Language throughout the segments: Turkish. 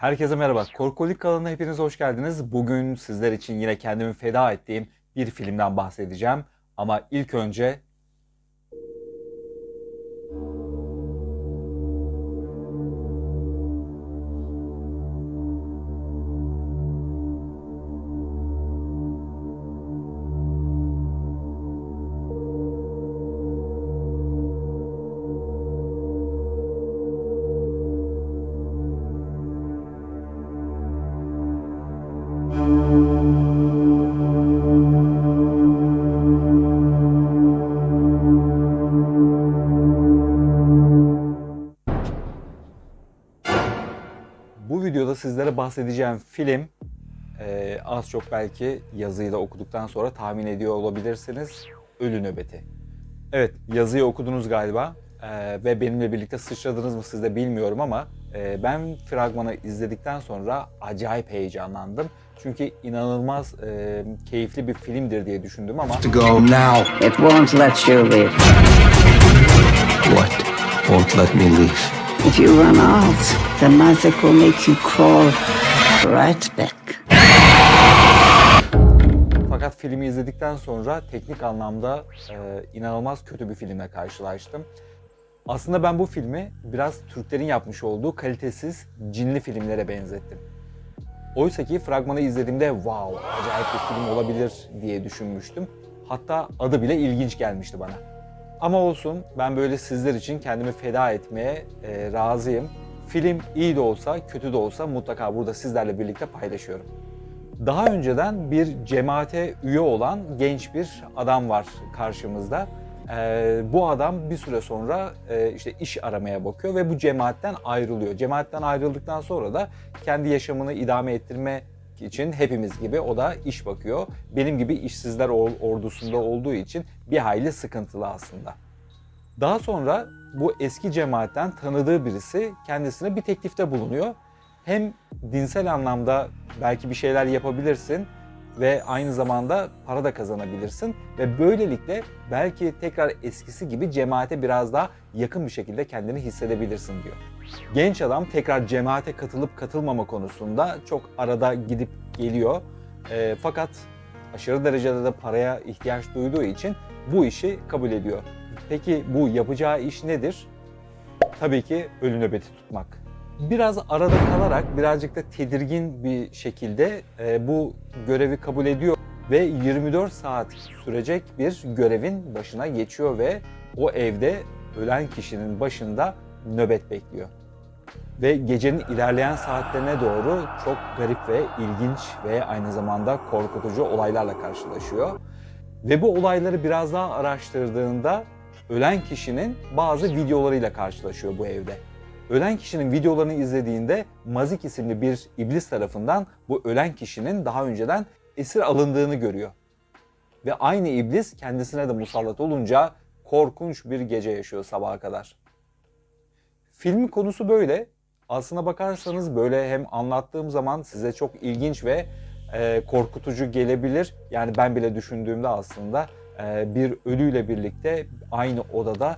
Herkese merhaba. Korkolik kanalına hepiniz hoş geldiniz. Bugün sizler için yine kendimi feda ettiğim bir filmden bahsedeceğim. Ama ilk önce bu videoda sizlere bahsedeceğim film e, az çok belki yazıyı da okuduktan sonra tahmin ediyor olabilirsiniz. Ölü Nöbeti. Evet yazıyı okudunuz galiba E, ve benimle birlikte sıçradınız mı siz de bilmiyorum ama e, ben fragmanı izledikten sonra acayip heyecanlandım. Çünkü inanılmaz e, keyifli bir filmdir diye düşündüm ama to go now. It won't let you leave. What won't let me leave? If you run out, the magic will make you crawl right back. Fakat filmi izledikten sonra teknik anlamda e, inanılmaz kötü bir filmle karşılaştım. Aslında ben bu filmi biraz Türklerin yapmış olduğu kalitesiz cinli filmlere benzettim. Oysa ki fragmanı izlediğimde wow acayip bir film olabilir diye düşünmüştüm. Hatta adı bile ilginç gelmişti bana. Ama olsun ben böyle sizler için kendimi feda etmeye e, razıyım. Film iyi de olsa kötü de olsa mutlaka burada sizlerle birlikte paylaşıyorum. Daha önceden bir cemaate üye olan genç bir adam var karşımızda. Ee, bu adam bir süre sonra e, işte iş aramaya bakıyor ve bu cemaatten ayrılıyor. Cemaatten ayrıldıktan sonra da kendi yaşamını idame ettirme için hepimiz gibi o da iş bakıyor. Benim gibi işsizler or- ordusunda olduğu için bir hayli sıkıntılı aslında. Daha sonra bu eski cemaatten tanıdığı birisi kendisine bir teklifte bulunuyor. Hem dinsel anlamda belki bir şeyler yapabilirsin ve aynı zamanda para da kazanabilirsin ve böylelikle belki tekrar eskisi gibi cemaate biraz daha yakın bir şekilde kendini hissedebilirsin diyor. Genç adam tekrar cemaate katılıp katılmama konusunda çok arada gidip geliyor. Ee, fakat aşırı derecede de paraya ihtiyaç duyduğu için bu işi kabul ediyor. Peki bu yapacağı iş nedir? Tabii ki ölü nöbeti tutmak. Biraz arada kalarak birazcık da tedirgin bir şekilde e, bu görevi kabul ediyor ve 24 saat sürecek bir görevin başına geçiyor ve o evde ölen kişinin başında nöbet bekliyor. Ve gecenin ilerleyen saatlerine doğru çok garip ve ilginç ve aynı zamanda korkutucu olaylarla karşılaşıyor. Ve bu olayları biraz daha araştırdığında ölen kişinin bazı videolarıyla karşılaşıyor bu evde. Ölen kişinin videolarını izlediğinde Mazik isimli bir iblis tarafından bu ölen kişinin daha önceden esir alındığını görüyor. Ve aynı iblis kendisine de musallat olunca korkunç bir gece yaşıyor sabaha kadar. Filmin konusu böyle. Aslına bakarsanız böyle hem anlattığım zaman size çok ilginç ve e, korkutucu gelebilir. Yani ben bile düşündüğümde aslında e, bir ölüyle birlikte aynı odada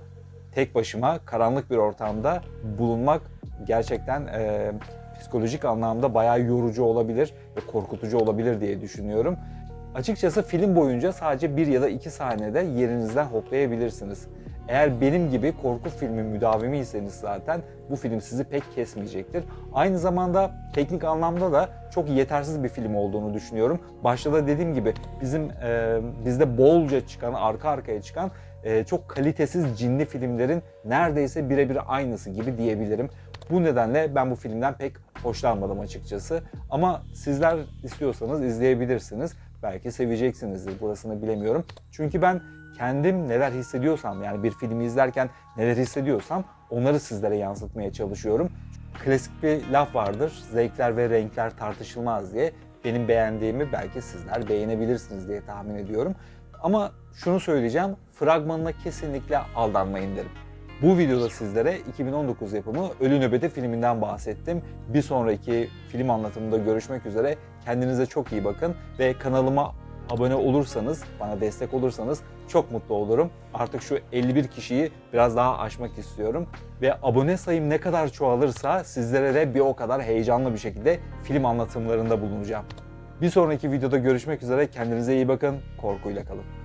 tek başıma karanlık bir ortamda bulunmak gerçekten e, psikolojik anlamda bayağı yorucu olabilir ve korkutucu olabilir diye düşünüyorum. Açıkçası film boyunca sadece bir ya da iki sahnede yerinizden hoplayabilirsiniz. Eğer benim gibi korku filmi müdavimiyseniz zaten bu film sizi pek kesmeyecektir. Aynı zamanda teknik anlamda da çok yetersiz bir film olduğunu düşünüyorum. Başta da dediğim gibi bizim e, bizde bolca çıkan, arka arkaya çıkan e, çok kalitesiz cinli filmlerin neredeyse birebir aynısı gibi diyebilirim. Bu nedenle ben bu filmden pek hoşlanmadım açıkçası. Ama sizler istiyorsanız izleyebilirsiniz. Belki seveceksinizdir burasını bilemiyorum. Çünkü ben kendim neler hissediyorsam yani bir filmi izlerken neler hissediyorsam onları sizlere yansıtmaya çalışıyorum. Klasik bir laf vardır. Zevkler ve renkler tartışılmaz diye. Benim beğendiğimi belki sizler beğenebilirsiniz diye tahmin ediyorum. Ama şunu söyleyeceğim. Fragmanına kesinlikle aldanmayın derim. Bu videoda sizlere 2019 yapımı Ölü Nöbeti filminden bahsettim. Bir sonraki film anlatımında görüşmek üzere. Kendinize çok iyi bakın ve kanalıma abone olursanız, bana destek olursanız çok mutlu olurum. Artık şu 51 kişiyi biraz daha aşmak istiyorum. Ve abone sayım ne kadar çoğalırsa sizlere de bir o kadar heyecanlı bir şekilde film anlatımlarında bulunacağım. Bir sonraki videoda görüşmek üzere. Kendinize iyi bakın. Korkuyla kalın.